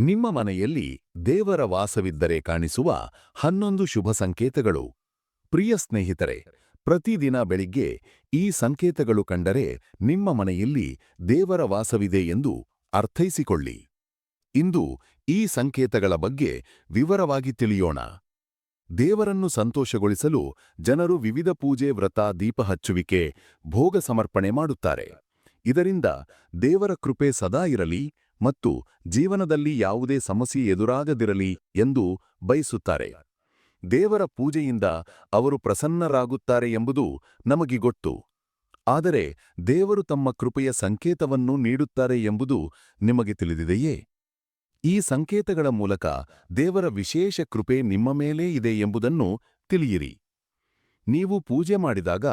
ನಿಮ್ಮ ಮನೆಯಲ್ಲಿ ದೇವರ ವಾಸವಿದ್ದರೆ ಕಾಣಿಸುವ ಹನ್ನೊಂದು ಶುಭ ಸಂಕೇತಗಳು. ಪ್ರಿಯ ಸ್ನೇಹಿತರೆ, ಪ್ರತಿದಿನ ಬೆಳಿಗ್ಗೆ ಈ ಸಂಕೇತಗಳು ಕಂಡರೆ ನಿಮ್ಮ ಮನೆಯಲ್ಲಿ ದೇವರ ವಾಸವಿದೆ ಎಂದು ಅರ್ಥೈಸಿಕೊಳ್ಳಿ. ಇಂದು ಈ ಸಂಕೇತಗಳ ಬಗ್ಗೆ ವಿವರವಾಗಿ ತಿಳಿಯೋಣ. ದೇವರನ್ನು ಸಂತೋಷಗೊಳಿಸಲು ಜನರು ವಿವಿಧ ಪೂಜೆ, ವ್ರತ, ದೀಪ ಹಚ್ಚುವಿಕೆ, ಭೋಗ ಸಮರ್ಪಣೆ ಮಾಡುತ್ತಾರೆ. ಇದರಿಂದ ದೇವರ ಕೃಪೆ ಸದಾ ಇರಲಿ. ಮತ್ತು ಜೀವನದಲ್ಲಿ ಯಾವುದೇ ಸಮಸ್ಯೆ ಎದುರಾಗದಿರಲಿ ಎಂದು ಬಯಸುತ್ತಾರೆ. ದೇವರ ಪೂಜೆಯಿಂದ ಅವರು ಪ್ರಸನ್ನರಾಗುತ್ತಾರೆ ಎಂಬುದು ನಮಗೆ ಗೊತ್ತು. ಆದರೆ ದೇವರು ತಮ್ಮ ಕೃಪೆಯ ಸಂಕೇತವನ್ನು ನೀಡುತ್ತಾರೆ ಎಂಬುದು ನಿಮಗೆ ತಿಳಿದಿದೆಯೇ? ಈ ಸಂಕೇತಗಳ ಮೂಲಕ ದೇವರ ವಿಶೇಷ ಕೃಪೆ ನಿಮ್ಮ ಮೇಲೇ ಇದೆ ಎಂಬುದನ್ನು ತಿಳಿಯಿರಿ. ನೀವು ಪೂಜೆ ಮಾಡಿದಾಗ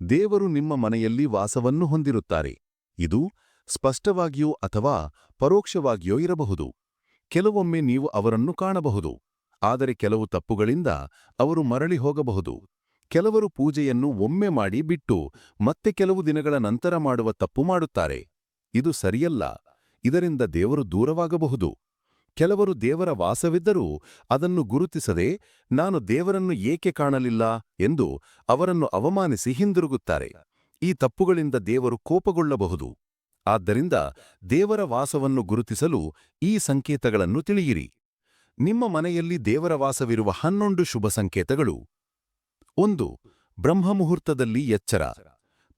ದೇವರು ನಿಮ್ಮ ಮನೆಯಲ್ಲಿ ವಾಸವನ್ನು ಹೊಂದಿರುತ್ತಾರೆ. ಇದು ಸ್ಪಷ್ಟವಾಗಿಯೋ ಅಥವಾ ಪರೋಕ್ಷವಾಗಿಯೋ ಇರಬಹುದು. ಕೆಲವೊಮ್ಮೆ ನೀವು ಅವರನ್ನು ಕಾಣಬಹುದು, ಆದರೆ ಕೆಲವು ತಪ್ಪುಗಳಿಂದ ಅವರು ಮರಳಿ ಹೋಗಬಹುದು. ಕೆಲವರು ಪೂಜೆಯನ್ನು ಒಮ್ಮೆ ಮಾಡಿ ಬಿಟ್ಟು ಮತ್ತೆ ಕೆಲವು ದಿನಗಳ ನಂತರ ಮಾಡುವ ತಪ್ಪು ಮಾಡುತ್ತಾರೆ. ಇದು ಸರಿಯಲ್ಲ, ಇದರಿಂದ ದೇವರು ದೂರವಾಗಬಹುದು. ಕೆಲವರು ದೇವರ ವಾಸವಿದ್ದರೂ ಅದನ್ನು ಗುರುತಿಸದೆ, ನಾನು ದೇವರನ್ನು ಏಕೆ ಕಾಣಲಿಲ್ಲ ಎಂದು ಅವರನ್ನು ಅವಮಾನಿಸಿ ಹಿಂದಿರುಗುತ್ತಾರೆ. ಈ ತಪ್ಪುಗಳಿಂದ ದೇವರು ಕೋಪಗೊಳ್ಳಬಹುದು. ಆದ್ದರಿಂದ ದೇವರ ವಾಸವನ್ನು ಗುರುತಿಸಲು ಈ ಸಂಕೇತಗಳನ್ನು ತಿಳಿಯಿರಿ. ನಿಮ್ಮ ಮನೆಯಲ್ಲಿ ದೇವರ ವಾಸವಿರುವ ಹನ್ನೊಂದು ಶುಭ ಸಂಕೇತಗಳು. ಒಂದು, ಬ್ರಹ್ಮಮುಹೂರ್ತದಲ್ಲಿ ಎಚ್ಚರ.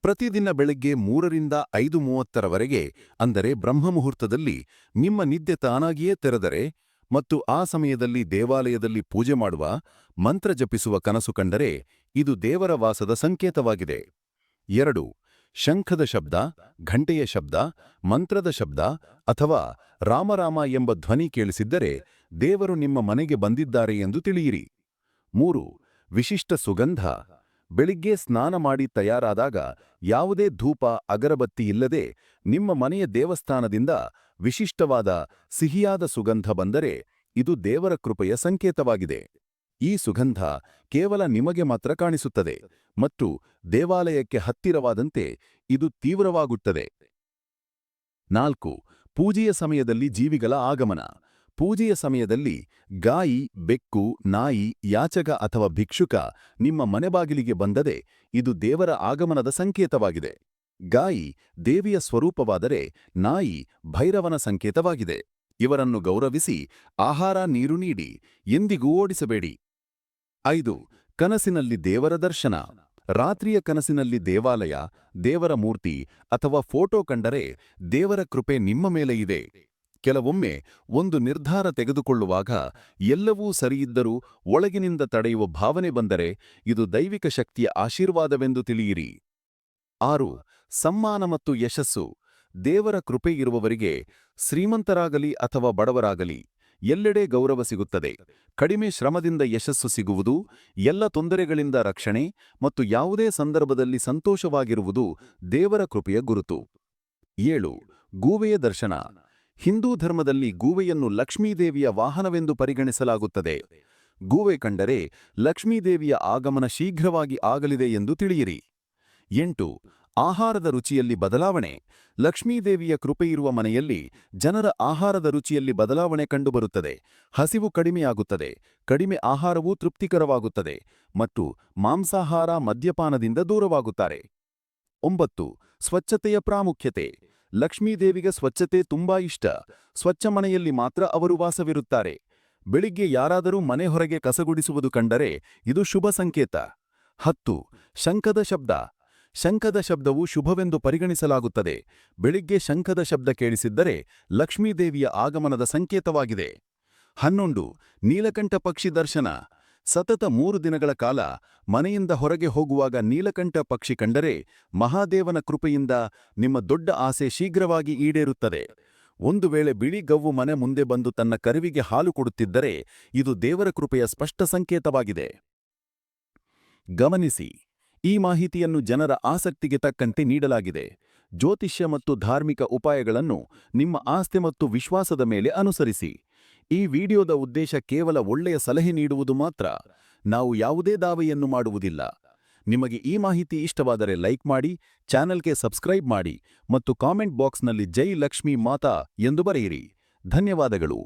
ಪ್ರತಿದಿನ ಬೆಳಗ್ಗೆ ಮೂರರಿಂದ ಐದು ಮೂವತ್ತರವರೆಗೆ, ಅಂದರೆ ಬ್ರಹ್ಮಮುಹೂರ್ತದಲ್ಲಿ ನಿಮ್ಮ ನಿದ್ದೆ ತಾನಾಗಿಯೇ ತೆರೆದರೆ ಮತ್ತು ಆ ಸಮಯದಲ್ಲಿ ದೇವಾಲಯದಲ್ಲಿ ಪೂಜೆ ಮಾಡುವ, ಮಂತ್ರ ಜಪಿಸುವ ಕನಸು ಕಂಡರೆ ಇದು ದೇವರ ವಾಸದ ಸಂಕೇತವಾಗಿದೆ. ಎರಡು ಶಂಖದ ಶಬ್ದ, ಘಂಟೆಯ ಶಬ್ದ, ಮಂತ್ರದ ಶಬ್ದ ಅಥವಾ ರಾಮರಾಮ ಎಂಬ ಧ್ವನಿ ಕೇಳಿಸಿದ್ದರೆ ದೇವರು ನಿಮ್ಮ ಮನೆಗೆ ಬಂದಿದ್ದಾರೆ ಎಂದು ತಿಳಿಯಿರಿ. ಮೂರು, ವಿಶಿಷ್ಟ ಸುಗಂಧ. ಬೆಳಿಗ್ಗೆ ಸ್ನಾನ ಮಾಡಿ ತಯಾರಾದಾಗ ಯಾವುದೇ ಧೂಪ, ಅಗರಬತ್ತಿ ಇಲ್ಲದೆ ನಿಮ್ಮ ಮನೆಯ ದೇವಸ್ಥಾನದಿಂದ ವಿಶಿಷ್ಟವಾದ ಸಿಹಿಯಾದ ಸುಗಂಧ ಬಂದರೆ ಇದು ದೇವರ ಕೃಪೆಯ ಸಂಕೇತವಾಗಿದೆ. ಈ ಸುಗಂಧ ಕೇವಲ ನಿಮಗೆ ಮಾತ್ರ ಕಾಣಿಸುತ್ತದೆ ಮತ್ತು ದೇವಾಲಯಕ್ಕೆ ಹತ್ತಿರವಾದಂತೆ ಇದು ತೀವ್ರವಾಗುತ್ತದೆ. ನಾಲ್ಕು, ಪೂಜೆಯ ಸಮಯದಲ್ಲಿ ಜೀವಿಗಳ ಆಗಮನ. ಪೂಜೆಯ ಸಮಯದಲ್ಲಿ ಗಾಯಿ, ಬೆಕ್ಕು, ನಾಯಿ, ಯಾಚಕ ಅಥವಾ ಭಿಕ್ಷುಕ ನಿಮ್ಮ ಮನೆಬಾಗಿಲಿಗೆ ಬಂದದೆ ಇದು ದೇವರ ಆಗಮನದ ಸಂಕೇತವಾಗಿದೆ. ಗಾಯಿ, ದೇವಿಯ ಸ್ವರೂಪವಾದರೆ ನಾಯಿ ಭೈರವನ ಸಂಕೇತವಾಗಿದೆ. ಇವರನ್ನು ಗೌರವಿಸಿ ಆಹಾರ, ನೀರು ನೀಡಿ ಎಂದಿಗೂ ಓಡಿಸಬೇಡಿ. ಐದು, ಕನಸಿನಲ್ಲಿ ದೇವರ ದರ್ಶನ. ರಾತ್ರಿಯ ಕನಸಿನಲ್ಲಿ ದೇವಾಲಯ, ದೇವರ ಮೂರ್ತಿ ಅಥವಾ ಫೋಟೋ ಕಂಡರೆ ದೇವರ ಕೃಪೆ ನಿಮ್ಮ ಮೇಲೆ ಇದೆ. ಕೆಲವೊಮ್ಮೆ ಒಂದು ನಿರ್ಧಾರ ತೆಗೆದುಕೊಳ್ಳುವಾಗ ಎಲ್ಲವೂ ಸರಿಯಿದ್ದರೂ ಒಳಗಿನಿಂದ ತಡೆಯುವ ಭಾವನೆ ಬಂದರೆ ಇದು ದೈವಿಕ ಶಕ್ತಿಯ ಆಶೀರ್ವಾದವೆಂದು ತಿಳಿಯಿರಿ. ಆರು, ಸಮ್ಮಾನ ಮತ್ತು ಯಶಸ್ಸು. ದೇವರ ಕೃಪೆ ಇರುವವರಿಗೆ ಶ್ರೀಮಂತರಾಗಲಿ ಅಥವಾ ಬಡವರಾಗಲಿ. ಎಲ್ಲೆಡೆ ಗೌರವ ಸಿಗುತ್ತದೆ. ಕಡಿಮೆ ಶ್ರಮದಿಂದ ಯಶಸ್ಸು ಸಿಗುವುದು, ಎಲ್ಲ ತೊಂದರೆಗಳಿಂದ ರಕ್ಷಣೆ ಮತ್ತು ಯಾವುದೇ ಸಂದರ್ಭದಲ್ಲಿ ಸಂತೋಷವಾಗಿರುವುದು ದೇವರ ಕೃಪೆಯ ಗುರುತು. ಏಳು ಗೂವೆಯ ದರ್ಶನ. ಹಿಂದೂ ಧರ್ಮದಲ್ಲಿ ಗೂವೆಯನ್ನು ಲಕ್ಷ್ಮೀದೇವಿಯ ವಾಹನವೆಂದು ಪರಿಗಣಿಸಲಾಗುತ್ತದೆ. ಗೂವೆ ಕಂಡರೆ ಲಕ್ಷ್ಮೀದೇವಿಯ ಆಗಮನ ಶೀಘ್ರವಾಗಿ ಆಗಲಿದೆ ಎಂದು ತಿಳಿಯಿರಿ. ಎಂಟು ಆಹಾರದ ರುಚಿಯಲ್ಲಿ ಬದಲಾವಣೆ, ಲಕ್ಷ್ಮೀದೇವಿಯ ಕೃಪೆಯಿರುವ ಮನೆಯಲ್ಲಿ ಜನರ ಆಹಾರದ ರುಚಿಯಲ್ಲಿ ಬದಲಾವಣೆ ಕಂಡುಬರುತ್ತದೆ. ಹಸಿವು ಕಡಿಮೆಯಾಗುತ್ತದೆ, ಕಡಿಮೆ ಆಹಾರವೂ ತೃಪ್ತಿಕರವಾಗುತ್ತದೆ ಮತ್ತು ಮಾಂಸಾಹಾರ ಮದ್ಯಪಾನದಿಂದ ದೂರವಾಗುತ್ತಾರೆ. ಒಂಬತ್ತು, ಸ್ವಚ್ಛತೆಯ ಪ್ರಾಮುಖ್ಯತೆ, ಲಕ್ಷ್ಮೀದೇವಿಗೆ ಸ್ವಚ್ಛತೆ ತುಂಬಾ ಇಷ್ಟ, ಸ್ವಚ್ಛ ಮನೆಯಲ್ಲಿ ಮಾತ್ರ ಅವರು ವಾಸವಿರುತ್ತಾರೆ. ಬೆಳಿಗ್ಗೆ ಯಾರಾದರೂ ಮನೆ ಹೊರಗೆ ಕಸಗುಡಿಸುವುದು ಕಂಡರೆ ಇದು ಶುಭ ಸಂಕೇತ. ಹತ್ತು, ಶಂಖದ ಶಬ್ದ ಶಂಖದ ಶಬ್ದವು ಶುಭವೆಂದು ಪರಿಗಣಿಸಲಾಗುತ್ತದೆ. ಬೆಳಿಗ್ಗೆ ಶಂಖದ ಶಬ್ದ ಕೇಳಿಸಿದ್ದರೆ ಲಕ್ಷ್ಮೀದೇವಿಯ ಆಗಮನದ ಸಂಕೇತವಾಗಿದೆ. ಹನ್ನೊಂದು, ನೀಲಕಂಠ ಪಕ್ಷಿ ದರ್ಶನ. ಸತತ ಮೂರು ದಿನಗಳ ಕಾಲ ಮನೆಯಿಂದ ಹೊರಗೆ ಹೋಗುವಾಗ ನೀಲಕಂಠ ಪಕ್ಷಿ ಕಂಡರೆ ಮಹಾದೇವನ ಕೃಪೆಯಿಂದ ನಿಮ್ಮ ದೊಡ್ಡ ಆಸೆ ಶೀಘ್ರವಾಗಿ ಈಡೇರುತ್ತದೆ. ಒಂದು ವೇಳೆ ಬಿಳಿ ಗವ್ವು ಮನೆ ಮುಂದೆ ಬಂದು ತನ್ನ ಕರುವಿಗೆ ಹಾಲು ಕೊಡುತ್ತಿದ್ದರೆ ಇದು ದೇವರ ಕೃಪೆಯ ಸ್ಪಷ್ಟ ಸಂಕೇತವಾಗಿದೆ. ಗಮನಿಸಿ. ಈ ಮಾಹಿತಿಯನ್ನು ಜನರ ಆಸಕ್ತಿಗೆ ತಕ್ಕಂತೆ ನೀಡಲಾಗಿದೆ. ಜ್ಯೋತಿಷ್ಯ ಮತ್ತು ಧಾರ್ಮಿಕ ಉಪಾಯಗಳನ್ನು ನಿಮ್ಮ ಆಸ್ತಿ ಮತ್ತು ವಿಶ್ವಾಸದ ಮೇಲೆ ಅನುಸರಿಸಿ. ಈ ವಿಡಿಯೋದ ಉದ್ದೇಶ ಕೇವಲ ಒಳ್ಳೆಯ ಸಲಹೆ ನೀಡುವುದು ಮಾತ್ರ. ನಾವು ಯಾವುದೇ ದಾವೆಯನ್ನು ಮಾಡುವುದಿಲ್ಲ. ನಿಮಗೆ ಈ ಮಾಹಿತಿ ಇಷ್ಟವಾದರೆ ಲೈಕ್ ಮಾಡಿ, ಚಾನೆಲ್ಗೆ ಸಬ್ಸ್ಕ್ರೈಬ್ ಮಾಡಿ ಮತ್ತು ಕಾಮೆಂಟ್ ಬಾಕ್ಸ್ನಲ್ಲಿ ಜೈ ಲಕ್ಷ್ಮೀ ಮಾತಾ ಎಂದು ಬರೆಯಿರಿ. ಧನ್ಯವಾದಗಳು.